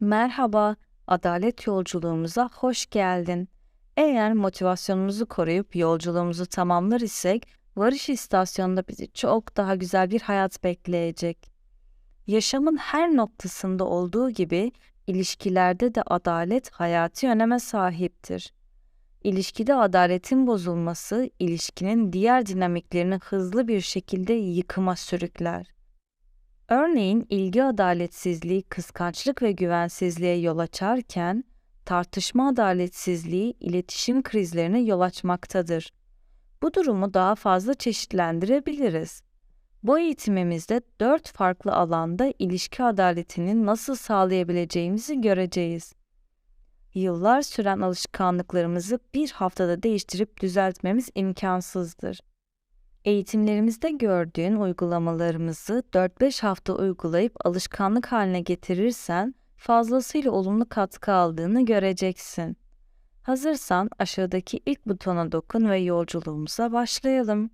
Merhaba, adalet yolculuğumuza hoş geldin. Eğer motivasyonumuzu koruyup yolculuğumuzu tamamlar isek, varış istasyonunda bizi çok daha güzel bir hayat bekleyecek. Yaşamın her noktasında olduğu gibi ilişkilerde de adalet hayati öneme sahiptir. İlişkide adaletin bozulması, ilişkinin diğer dinamiklerini hızlı bir şekilde yıkıma sürükler. Örneğin ilgi adaletsizliği kıskançlık ve güvensizliğe yol açarken, tartışma adaletsizliği iletişim krizlerine yol açmaktadır. Bu durumu daha fazla çeşitlendirebiliriz. Bu eğitimimizde dört farklı alanda ilişki adaletini nasıl sağlayabileceğimizi göreceğiz. Yıllar süren alışkanlıklarımızı bir haftada değiştirip düzeltmemiz imkansızdır. Eğitimlerimizde gördüğün uygulamalarımızı 4-5 hafta uygulayıp alışkanlık haline getirirsen fazlasıyla olumlu katkı aldığını göreceksin. Hazırsan aşağıdaki ilk butona dokun ve yolculuğumuza başlayalım.